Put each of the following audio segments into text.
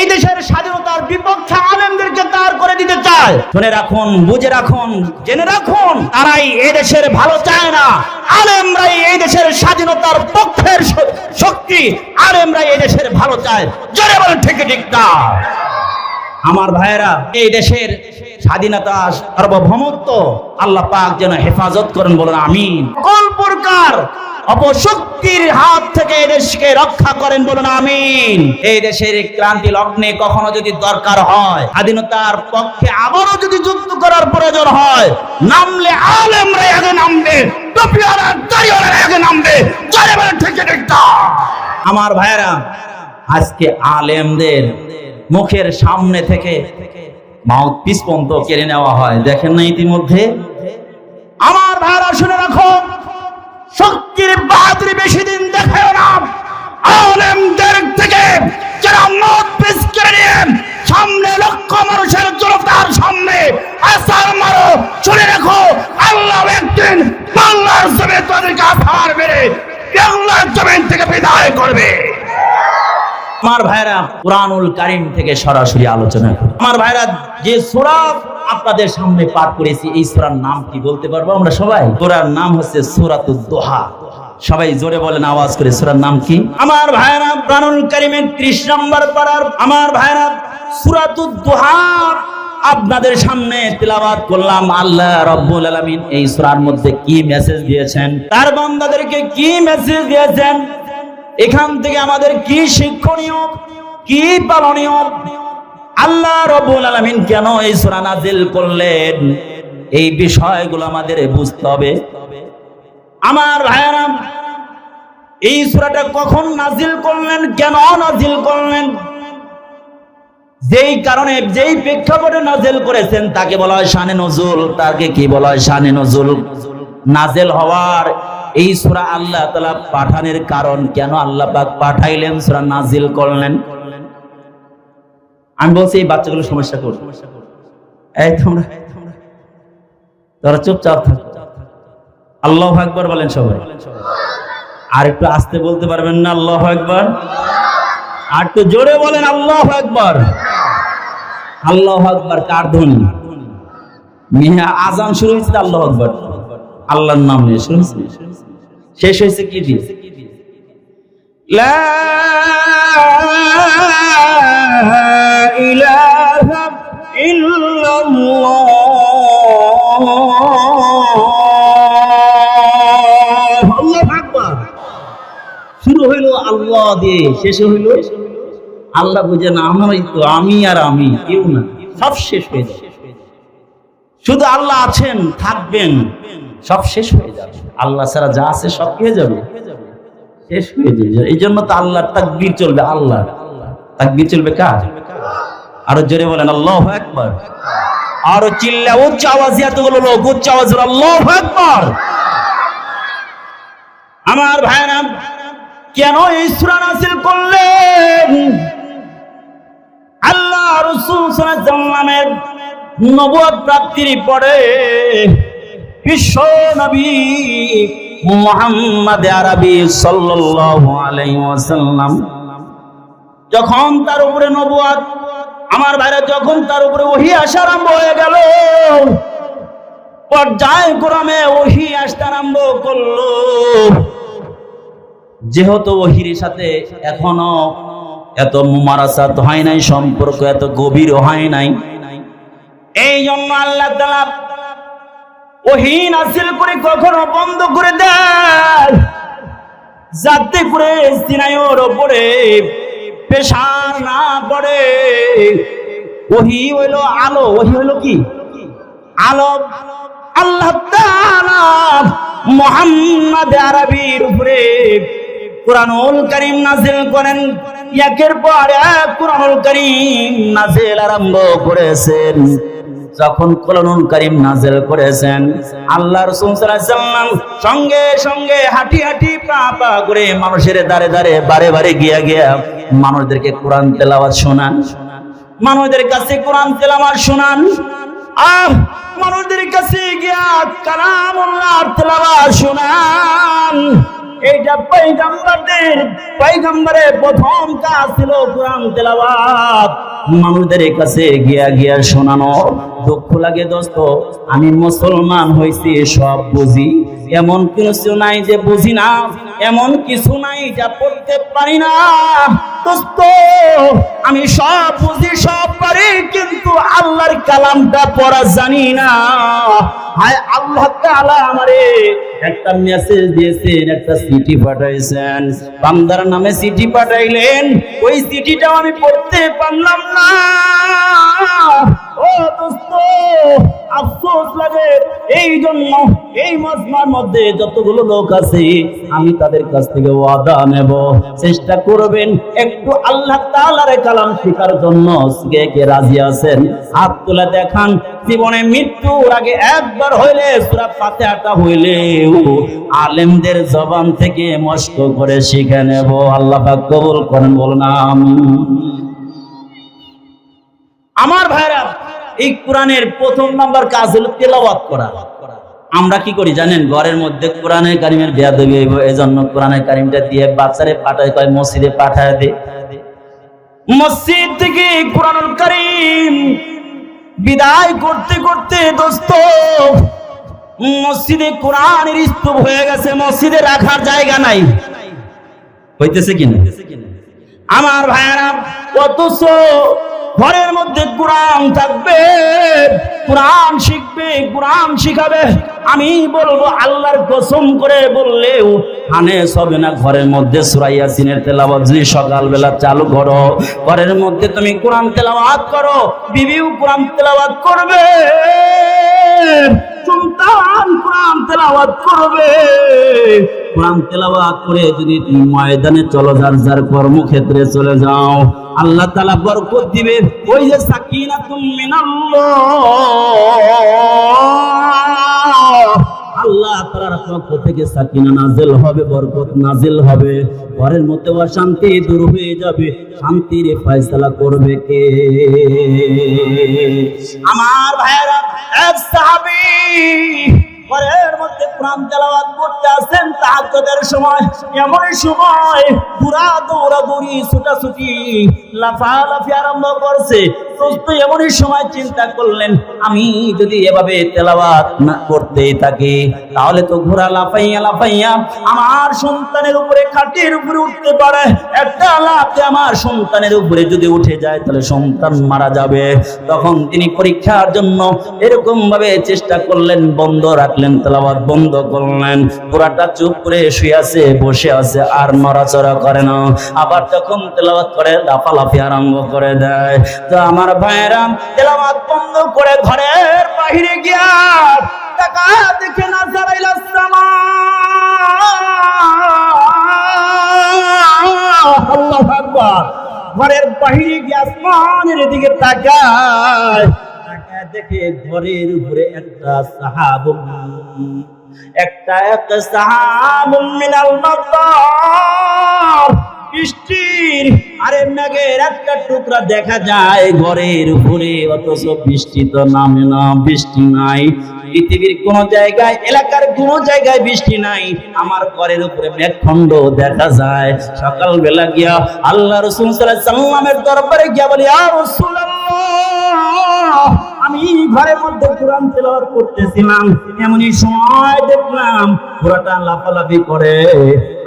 এই দেশের স্বাধীনতার বিপক্ষে আলেমদেরকে তার করে দিতে চায়। শুনে রাখুন বুঝে রাখুন জেনে রাখুন তারাই এই দেশের ভালো চায় না। আলেমরাই এই দেশের স্বাধীনতার পক্ষের শক্তি। আলেমরাই এই দেশের ভালো চায়। জোরে বলেন ঠিক ঠিক না? আমার ভাইয়েরা এই দেশের স্বাধীনতা সার্বভৌমত্ব আল্লাহ পাক যেন হেফাজত করেন বলেন আমিন। কোন প্রকার অপশক্তির হাত থেকে দেশকে রক্ষা করেন বলুন, আমিন। এই দেশের ক্রান্তি লগ্নে কখনো যদি দরকার হয়, স্বাধীনতার পক্ষে আবারও যদি যুদ্ধ করার প্রয়োজন হয়, নামলে আলেমরা আগে নামবে আগে নামবে ঠিক ঠিক না। আমার ভাইয়েরা, আজকে আলেমদের মুখের সামনে থেকে মাউথ পিস পর্যন্ত কেড়ে নেওয়া হয়। দেখেন না ইতিমধ্যে? আমার ভাইরা শুনে রাখো। ভাইরা কোরআনুল কারিম থেকে সরাসরি আলোচনা আমার ভাইরা, যে সূরা আপনাদের সামনে পাঠ করেছি, এই সূরার নাম কি বলতে পারব আমরা সবাই? সূরার নাম হচ্ছে সূরাতুদ দোহা। সবাই জোরে বলেন, আওয়াজ করে, সূরার নাম কি? আমার ভাইরা, কোরআনুল কারিমের 30 নম্বর পারার, আমার ভাইরা, সূরাতুদ দোহা আপনাদের সামনে তেলাওয়াত করলাম। আল্লাহ রব্বুল আলামিন এই সূরার মধ্যে কি মেসেজ দিয়েছেন? তার বান্দাদেরকে কি মেসেজ দিয়েছেন? এখান থেকে আমাদের কি শিক্ষণীয়? কি পালনীয়? আল্লাহ রব্বুল আলামিন কেন এই সূরা নাজিল করলেন? এই বিষয়গুলো আমাদের বুঝতে হবে। আমার ভাইয়েরা, এই সূরাটা কখন নাজিল করলেন, কেন নাজিল করলেন? যেই কারণে, যেই প্রেক্ষাপটে নাজেল করেছেন, তাকে বলা হয় শানে নজুল। তাকে কি বলা হয়? শানে নজুল। নাজেল হওয়ার এই সূরা আল্লাহ তালা পাঠানোর কারণ কেন আল্লাহ পাক পাঠাইলেন, সূরা নাজিল করলেন? আমি বলছি, এই বাচ্চাগুলো সমস্যা কর এই তোমরা তোরা চুপচাপ থাক। আল্লাহ আকবার বলেন সবাই। আর একটু আস্তে বলতে পারবেন না, আল্লাহ আর একটু জোরে বলেন, আল্লাহ আল্লাহ কার ধ্বনি? মিয়া আজান শুরু হয়েছে আল্লাহ আকবার। আল্লাহর নাম নিয়ে শুরু হয়েছে। শেষ হয়েছে কি দিয়ে? আকবার। শুরু হইল আল্লাহ দিয়ে, শেষে হইল আল্লাহ বুঝে না, আমারই তো আমি আর আমি, কেউ না। সব শেষ হয়ে যাবে। শুধু আল্লাহ আছেন, থাকবেন, সব শেষ হয়ে যাবে। আল্লাহ ছাড়া যা আছে সব হয়ে যাবে। শেষ হয়ে যাবে এই জন্য তো আল্লাহর তাকবীর চলবে আল্লাহ তাকবীর চলবে কার? আরও জোরে বলেন, আল্লাহ একবার আরও চিল্লা, উচ্চ আওয়াজ, এতগুলো লোক, উচ্চ আওয়াজ আল্লাহ একবার আমার ভাইরা কেন এই সূরা নাযিল করলেন? আল্লাহ রাসূল সাল্লাল্লাহু আলাইহি নবুয়ত প্রাপ্তির পরে বিশ্ব নবী মুহাম্মদ আরবি সাল্লাল্লাহু আলাইহি ওয়াসাল্লাম, যখন তার উপরে নবুয়ত, আমার ভাইরা যখন তার উপরে ওহী আসা আরম্ভ হয়ে গেল, পর্যায় ক্রমে ওহী আসতে আরম্ভ করল। যেহেতু ওহির সাথে এখনও এত মুমারাসাত হয় নাই, সম্পর্ক এত গভীর হয় নাই এই জন্য আল্লাহ তাআলা ওহি নাসিল করে কখনো বন্ধ করে দেয়। যাতে করে সিনাইয়ের ওপরে পেশার না পড়ে। ওহি হইল আলো, ওহি হইল কি? আলো। আল্লাহ মুহাম্মদ আরবির উপরে কোরআনুল করিম নাজিল করেন। একের পর এক কোরআনুল করিম নাজিল আরম্ভ করেছেন। যখন কোরআনুল করিম নাজিল করেছেন, আল্লাহ সঙ্গে সঙ্গে হাঁটি হাঁটি পা পা করে মানুষের দাঁড়ে দাঁড়ে বারে বারে গিয়া গিয়া মানুষদেরকে কোরআন তেলাওয়াত শোনান। মানুষদের কাছে কোরআন তেলাওয়াত শোনান। আহ! মানুষদের কাছে গিয়া কালামুল্লাহ তেলাওয়াত শোনান। এইটা পয়গাম্বরদের, পয়গাম্বরের প্রথম কাজ ছিল কোরআন তেলাওয়াত। মানুষদের কাছে গিয়া গিয়া শোনানো, দুঃখ লাগে দোস্ত, আমি মুসলমান হইছি, সব বুঝি। এমন কিছু নাই যে বুঝি না, এমন কিছু নাই যা পড়তে পারি না। দোস্ত, আমি সব বুঝি, সব পারি, কিন্তু আল্লাহর কালামটা পড়া জানি না। হায় আল্লাহ তাআলা আমারে একটা মেসেজ দিয়েছেন, একটা চিঠি পাঠাইছেন। বান্দার নামে চিঠি পাঠাইলেন। ওই চিঠিটাও আমি পড়তে পারলাম না। আফসোস লাগে। এই জন্য এই মজমার মধ্যে যতগুলো লোক আছে, আমি তাদের কাছ থেকে ওয়াদা নেব। চেষ্টা করবেন একটু আল্লাহ তাআলার কালাম শেখার জন্য। কে রাজি আছেন? হাত তুলে দেখান। জীবনে মৃত্যুর আগে একবার হইলে, সূরা ফাতিহাটা হইলে আলেমদের জবান থেকে মস্ক করে শিখে নেব। আল্লাহ কবুল করেন, বলুন, আমিন। আমার ভাইরা এই কোরআনের প্রথম নাম্বার কাজ হলো তেলাওয়াত করা। আমরা কি করি জানেন? ঘরের মধ্যে কোরআনের কারিমের বেয়াদবি হইব, এজন্য কোরআনের কারিমটা দিয়ে বাচ্চারে পাঠায় কয়, মসজিদে পাঠায় দে। মসজিদ থেকে কোরআনুল কারিম বিদায় করতে করতে দোস্ত, মসজিদে কোরআনের স্তূপ হয়ে গেছে, মসজিদে রাখার জায়গা নাই। হইতেছে কিনা আমার ভাইয়েরা, অথচ ঘরের মধ্যে কোরআন থাকবে, কোরআন শিখবে, কোরআন শিখাবে। আমি বলব, আল্লাহর কসম করে বললেও হানে হবে না ঘরের মধ্যে সুরাইয়া সিনের তেলাবাদ যদি সকালবেলা চালু করো, ঘরের মধ্যে তুমি কোরআন তেলাবাদ করো, বিবিও কোরআন তেলাবাদ করবে। সন্তান কোরআন তেলাওয়াত করবে। কোরআন তেলাওয়াত করে যদি তুমি ময়দানে চলো, যার যার কর্মক্ষেত্রে চলে যাও, আল্লাহ তাআলা বরকত দিবে। ওই যে সাকিনাতুম মিনাল্লাহ। ঘরের মধ্যে অশান্তি দূর হয়ে যাবে, শান্তির ফয়সালা করবে কে? আমার সাহাবী ঘরের মধ্যে আসেন সময়। সময় পুরা দৌড়াদৌড়ি আরম্ভ করছে। দোস্ত এমনই সময় চিন্তা করলেন, আমি যদি এভাবে তেলাওয়াত না করতেই থাকি, তাহলে তো ঘোড়া লাফাইয়া লাফাইয়া আমার সন্তানের উপরে, খাটির উপরে উঠতে পারে। একটা লাফে আমার সন্তানের উপরে যদি উঠে যায়, তাহলে সন্তান মারা যাবে। তখন তিনি পরীক্ষার জন্য এরকম ভাবে চেষ্টা করলেন, বন্ধ রাখলেন, তেলাওয়াত বন্ধ করলেন। পুরাটা চুপ করে শুয়ে আছে, বসে আছে, আর নড়াচড়া করে না। আবার যখন তেলাওয়াত করে, লাফালাফি আরম্ভ করে দেয়। তো আমার ভাইয়েরা, তেলাওয়াত বন্ধ করে ঘরের বাহিরে গিয়া টাকা দেখে না জারাইলা ঘরের বাহিরে গিয়ে আসমানের দিকে তাকায়। দেখে ঘরের উপরে একটা সাহাব একটা একটা সাহাব মিনাল মাতার বৃষ্টির আরে মেঘের একটা টুকরা দেখা যায় ঘরের উপরে, অথচ বৃষ্টি তো নামে না, বৃষ্টি নাই। পৃথিবীর কোন জায়গায়, এলাকার কোন জায়গায় বৃষ্টি নাই। আমার ঘরের উপরে মেঘখণ্ড দেখা যায়। সকাল বেলা গিয়া আল্লাহ রসুল সাল্লামের দরবারে গিয়া বলি আর আমি ঘরের মধ্যে কোরআন তেলাওয়াত করতেছিলাম, এমনই সময় দেখলাম পুরাটা লাফালাফি করে।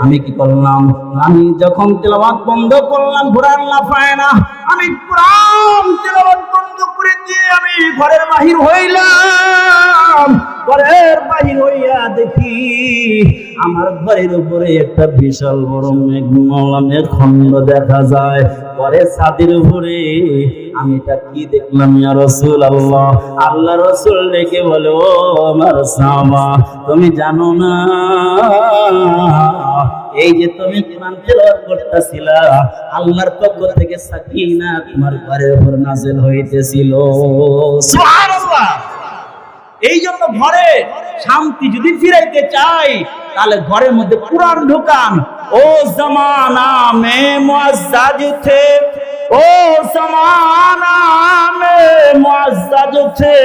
আমি কি করলাম? আমি যখন তেলাওয়াত বন্ধ করলাম ঘোড়ার লাফায় না, আমি কোরআন তেলাওয়াত বন্ধ করে দিয়ে আমি ঘরের বাহির হইলাম। ঘরের বাহির হইয়া দেখি আমার ঘরের উপরে একটা বিশাল বড় মেঘমালা মেঘখণ্ড দেখা যায়। পরে ছাদের উপরে আমি এটা কি দেখলাম ইয়া রসুল আল্লাহ আল্লাহ রসুল ডেকে বলে, ও আমার সামা তুমি জানো না, এই যে তুমি কোরআন তেলাওয়াত করতেছিলা, আল্লাহর পক্ষ থেকে সাকিনা তোমার ঘরের উপর নাজিল হইতেছিল। সুবহানাল্লাহ! এই জন্য ঘরে শান্তি যদি ফিরাইতে চাই তাহলে ঘরের মধ্যে পুরান ঢুকান। ও জমানা মে মজ্জাজ থে ও জমানা মে মজ্জাজ থে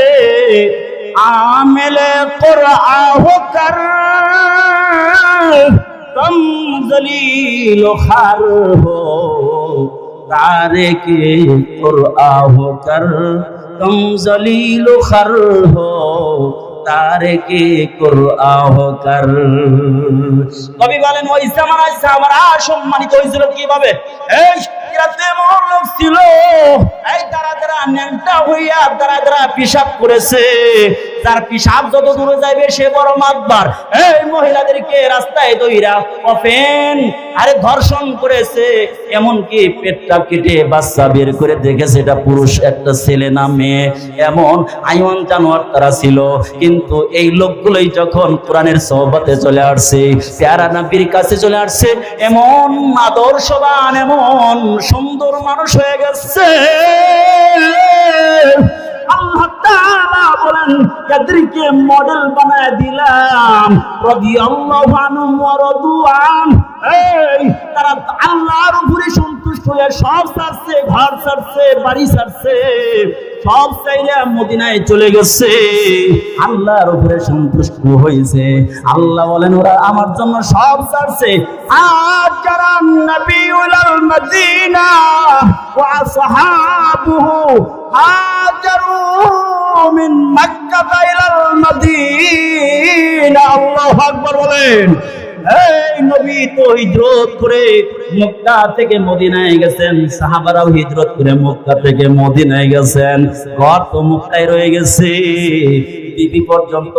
আমেলে কোরআ কর, তম জলিল খার হো, তারে কে কোরআ কর, তম জলিল খার হো। তারে কি কুরআ হোকর কবি বলেন ওই জামানায় সাহাবারা সম্মানিত হয়েছিল কীভাবে? এই ধর্ষণ করেছে। এমনকি পেটটা কেটে বাচ্চা বের করে দেখেছে, এটা পুরুষ, একটা ছেলে না মেয়ে। এমন আইন জানোয়ার তারা ছিল। কিন্তু এই লোকগুলোই যখন কোরআনের সহবতে চলে আসছে, প্যারা নবীর কাছে চলে আসছে, এমন আদর্শবান, এমন সুন্দর মানুষ হয়ে গেছে। আল্লাহ বলেন মডেল বানায় দিলাম। এই, তারা আল্লাহর উপরে সন্তুষ্ট হয়ে সব ছাড়ছে, ঘর ছাড়ছে, বাড়ি ছাড়ছে। সব চাইলে মদিনায় চলে গেছে। আল্লাহর উপরে সন্তুষ্ট হয়েছে। আল্লাহ বলেন, ওরা আমার জন্য সব ছাড়ছে। আর যারা নবীউল মদিনা ওয়া সাহাবুহু হাজারু মিন মক্কা ইলাল মদিনা। আল্লাহু আকবার বলেন এই নবী তো হিজরত করে মক্কা থেকে মদিনায় গেছেন। সাহাবারাও হিজরত করে মক্কা থেকে মদিনায় গেছেন। ঘর তো রয়ে গেছে পর্যন্ত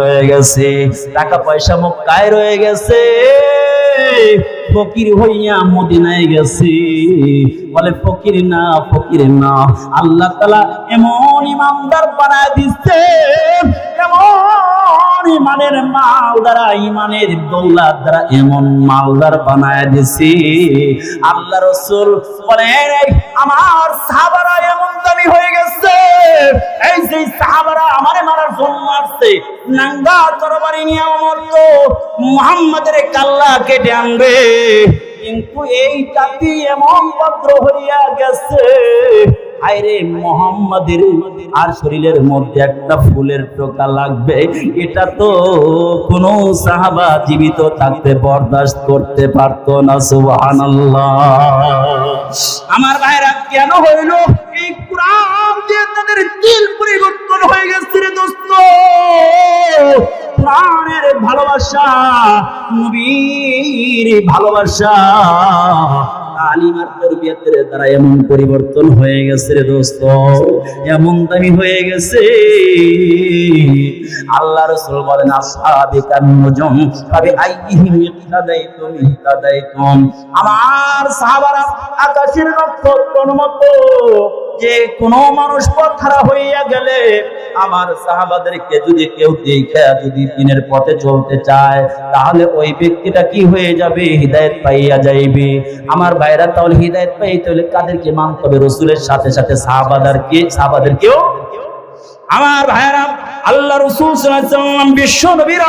রয়ে গেছে, টাকা পয়সা মক্কায় রয়ে গেছে, ফকির হইয়া মদিনায় গেছি। বলে, ফকির না ফকির না, আল্লাহ তালা এমন ইমানদার বানায় দিচ্ছে এমন ইমানের মাল দ্বারা, ইমানের দৌলাত এমন মালদার বানায় দিছি। আল্লাহ রসুল বলেন আমার সাহাবারা এমন দামি হয়ে গেছে। এই যে সাহাবারা আমারে মারার জন্য আসছে, নাঙ্গা তরবারি নিয়ে আমার তো মুহাম্মাদের কাল্লা কেটে আনবে। কিন্তু এই জাতি এমন ভদ্র হইয়া গেছে আরে মোহাম্মদের আর শরীরের মধ্যে একটা ফুলের টোকা লাগবে। এটা তো কোনো সাহাবা জীবিত থাকতে বরদাস্ত করতে পারতো না, সুবহানাল্লাহ। আমার ভাইরা, কেন হইল? এই কোরআন দিয়ে তাদের দিল পরিবর্তন হয়ে গেছে রে দোস্ত। কোরআনের ভালোবাসা, নবীর ভালোবাসা। এমন পরিবর্তন হয়ে গেছে রে দোস্ত, এমন দামি হয়ে গেছে। আল্লাহ বলেন আমার সাহাবারা আকাশের যে কোন মানুষ পথহারা হইয়া গেলে, আমার সাহাবাদেরকে যদি কেউ দেখে, যদি দিনের পথে চলতে চায়, তাহলে ওই ব্যক্তিটা কি হয়ে যাবে? হৃদায়ত পাইয়া যাইবে। আমার ভাইরা তাহলে হৃদায়ত পাই তাহলে কাদেরকে মানতে হবে? রসুলের সাথে সাথে সাহাবাদারকে সাহাবাদেরকেও আমার ভাইরা আল্লাহ রসুল বিশ্ব নবীর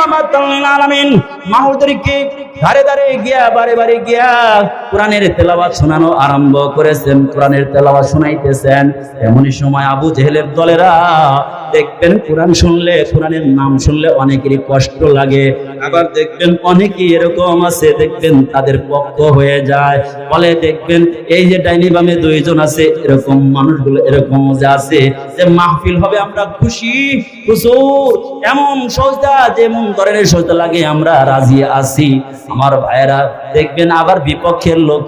আলামিন মাহুদেরকে ধারে ধারে গিয়া, বারে বারে গিয়া কোরআনের তেলাবাদ শোনানো আরম্ভ করেছেন, কোরআনের তেলাবাদ শোনাইতেছেন। এমনই সময় আবু জেহেলের দলেরা দেখবেন, কোরআন শুনলে, কোরআনের নাম শুনলে অনেকেরই কষ্ট লাগে। আবার দেখবেন অনেকে এরকম আছে, দেখবেন তাদের পক্ষ হয়ে যায়। বলে দেখবেন, এই যে ডাইনি বামে দুইজন আছে, এরকম মানুষগুলো এরকম যে আছে, যে মাহফিল হবে, আমরা খুশি, হুজুর। এমন সজদা, যেমন ধরনের সজদা লাগে, আমরা রাজি আছি। আমার ভাইয়েরা দেখবেন আবার বিপক্ষের লোক